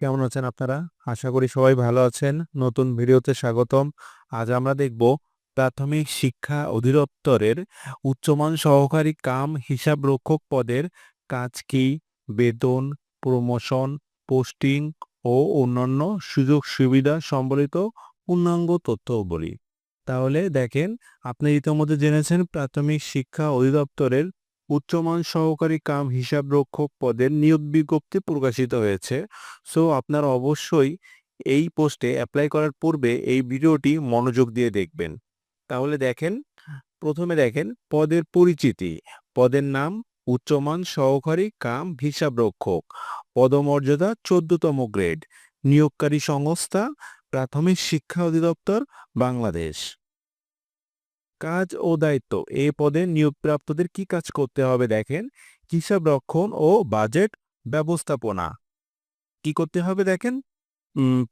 কেমন আছেন আপনারা? আশা করি সবাই ভালো আছেন। নতুন ভিডিওতে স্বাগতম। আজ আমরা দেখব প্রাথমিক শিক্ষা অধিদপ্তরের উচ্চমান সহকারী কাম হিসাবরক্ষক পদের কাজ কি, বেতন, প্রমোশন, পোস্টিং ও অন্যান্য সুযোগ সুবিধা সম্বলিত পূর্ণাঙ্গ তথ্যাবলী। তাহলে দেখেন আপনি ইতিমধ্যে জেনেছেন প্রাথমিক শিক্ষা অধিদপ্তরের উচ্চমান সহকারী কাম হিসাবরক্ষক পদের নিয়োগ বিজ্ঞপ্তি প্রকাশিত হয়েছে। সো আপনারা অবশ্যই এই পোস্টে অ্যাপ্লাই করার পূর্বে এই ভিডিওটি মনোযোগ দিয়ে দেখবেন। তাহলে দেখেন, প্রথমে দেখেন পদের পরিচিতি। পদের নাম উচ্চমান সহকারী কাম হিসাবরক্ষক। পদমর্যাদা চোদ্দতম গ্রেড। নিয়োগকারী সংস্থা প্রাথমিক শিক্ষা অধিদপ্তর, বাংলাদেশ। কাজ ও দায়িত্ব, এ পদে নিয়োগপ্রাপ্তদের কি কাজ করতে হবে দেখেন? হিসাবরক্ষণ ও বাজেট ব্যবস্থাপনা। কি করতে হবে দেখেন?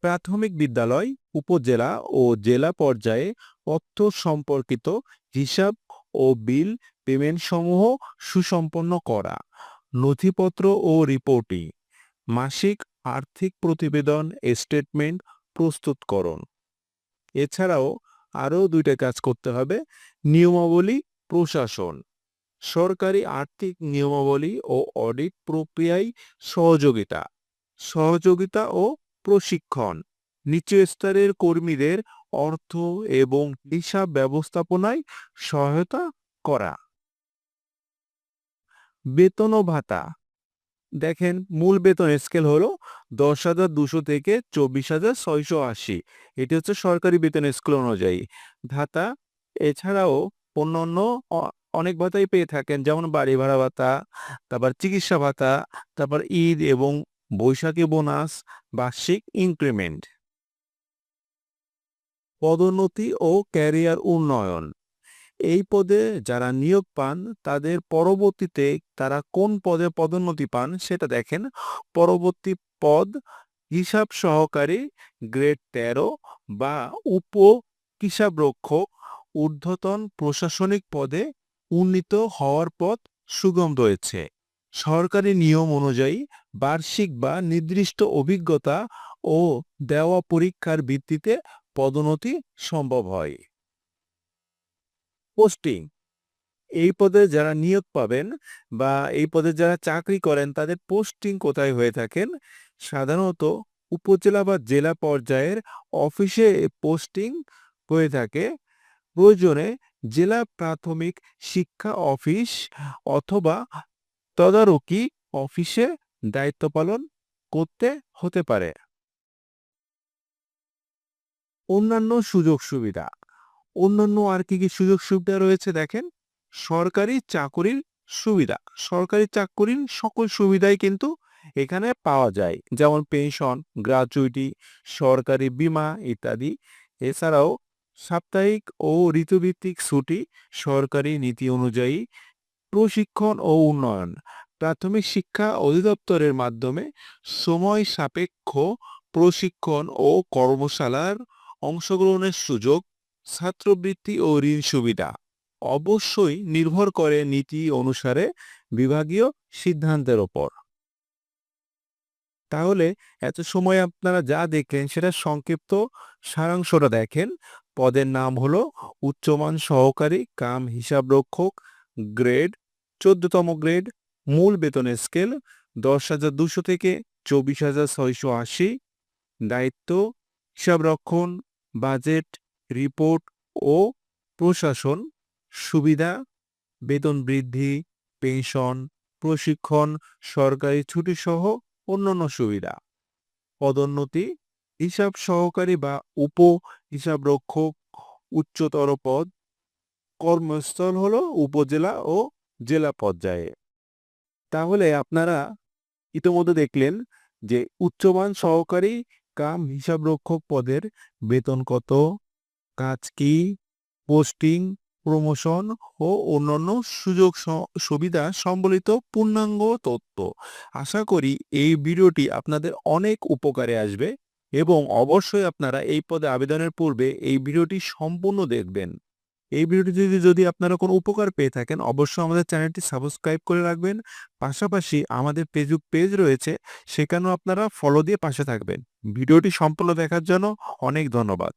প্রাথমিক বিদ্যালয়, উপজেলা ও জেলা পর্যায়ে অর্থ সম্পর্কিত হিসাব ও বিল পেমেন্ট সমূহ সুসম্পন্ন করা, নথিপত্র ও রিপোর্টিং, মাসিক আর্থিক প্রতিবেদন স্টেটমেন্ট প্রস্তুতকরণ। এছাড়াও আরও দুইটা কাজ করতে হবে। নিয়মাবলী প্রশাসন। সরকারি আর্থিক নিয়মাবলী ও অডিট প্রক্রিয়ায় সহযোগিতা। সহযোগিতা ও প্রশিক্ষণ। নিচু স্তরের কর্মীদের অর্থ এবং হিসাব ব্যবস্থাপনায় সহায়তা করা। বেতন ও ভাতা। দেখেন, মূল বেতন স্কেল হলো দশ হাজার দুশো থেকে চব্বিশ হাজার ছয়শো আশি। এটি হচ্ছে সরকারি বেতন স্কেল অনুযায়ী। ভাতা, এছাড়াও অন্যান্য অনেক ভাতাই পেয়ে থাকেন, যেমন বাড়ি ভাড়া ভাতা, তারপর চিকিৎসা ভাতা, তারপর ঈদ এবং বৈশাখী বোনাস বার্ষিক ইনক্রিমেন্ট পদোন্নতি ও ক্যারিয়ার উন্নয়ন। এই পদে যারা নিয়োগ পান, তাদের পরবর্তীতে তারা কোন পদে পদোন্নতি পান সেটা দেখেন। পরবর্তী পদ হিসাব সহকারী গ্রেড তেরো বা উপ হিসাবরক্ষক ঊর্ধ্বতন প্রশাসনিক পদে উন্নীত হওয়ার পথ সুগম রয়েছে। সরকারি নিয়ম অনুযায়ী বার্ষিক বা নির্দিষ্ট অভিজ্ঞতা ও দেওয়া পরীক্ষার ভিত্তিতে পদোন্নতি সম্ভব হয়। পোস্টিং এই পদে যারা নিয়োগ পাবেন বা এই পদে যারা চাকরি করেন, তাদের পোস্টিং কোথায় হয়ে থাকেন? সাধারণত উপজেলা বা জেলা পর্যায়ের অফিসে পোস্টিং হয়ে থাকে। প্রয়োজনে জেলা প্রাথমিক শিক্ষা অফিস অথবা তদারকি অফিসে দায়িত্ব পালন করতে হতে পারে। অন্যান্য সুযোগ সুবিধা। অন্যান্য আর কি কি সুযোগ সুবিধা রয়েছে দেখেন? সরকারি চাকুরির সুবিধা। সরকারি চাকুরির সকল সুবিধাই কিন্তু এখানে পাওয়া যায়। যেমন পেনশন, গ্রাচুইটি, সরকারি বীমা ইত্যাদি। এছাড়াও সাপ্তাহিক ও ঋতুভিত্তিক ছুটি, সরকারি নীতি অনুযায়ী প্রশিক্ষণ ও উন্নয়ন। প্রাথমিক শিক্ষা অধিদপ্তরের মাধ্যমে সময় সাপেক্ষ প্রশিক্ষণ ও কর্মশালার অংশগ্রহণের সুযোগ ছাত্রবৃত্তি ও ঋণ সুবিধা অবশ্যই নির্ভর করে নীতি অনুসারে বিভাগীয় সিদ্ধান্তের ওপর। তাহলে এত সময় আপনারা যা দেখলেন সেটা সংক্ষিপ্ত সারাংশটা দেখেন। পদের নাম হলো উচ্চমান সহকারী কাম হিসাবরক্ষক গ্রেড, চোদ্দতম গ্রেড, মূল বেতনের স্কেল দশ হাজার দুশো থেকে চব্বিশ হাজার ছয়শো আশি, দায়িত্ব হিসাবরক্ষণ, বাজেট রিপোর্ট ও প্রশাসন, সুবিধা, বেতন বৃদ্ধি, পেনশন, প্রশিক্ষণ, সরকারি ছুটি সহ অন্যান্য সুবিধা। পদোন্নতি, হিসাব সহকারী বা উপ হিসাবরক্ষক উচ্চতর পদ, কর্মস্থল হল উপজেলা ও জেলা পর্যায়ে। তাহলে আপনারা ইতোমধ্যে দেখলেন যে উচ্চমান সহকারী কাম হিসাবরক্ষক পদের বেতন কত কাজ কি, পোস্টিং, প্রমোশন ও অন্যান্য সুযোগ সুবিধা সম্বলিত পূর্ণাঙ্গ তথ্য। আশা করি এই ভিডিওটি আপনাদের অনেক উপকারে আসবে এবং অবশ্যই আপনারা এই পদে আবেদনের পূর্বে এই ভিডিওটি সম্পূর্ণ দেখবেন। এই ভিডিওটি যদি যদি আপনারা কোনো উপকার পেয়ে থাকেন, অবশ্যই আমাদের চ্যানেলটি সাবস্ক্রাইব করে রাখবেন। পাশাপাশি আমাদের ফেসবুক পেজ রয়েছে, সেখানেও আপনারা ফলো দিয়ে পাশে থাকবেন। ভিডিওটি সম্পূর্ণ দেখার জন্য অনেক ধন্যবাদ।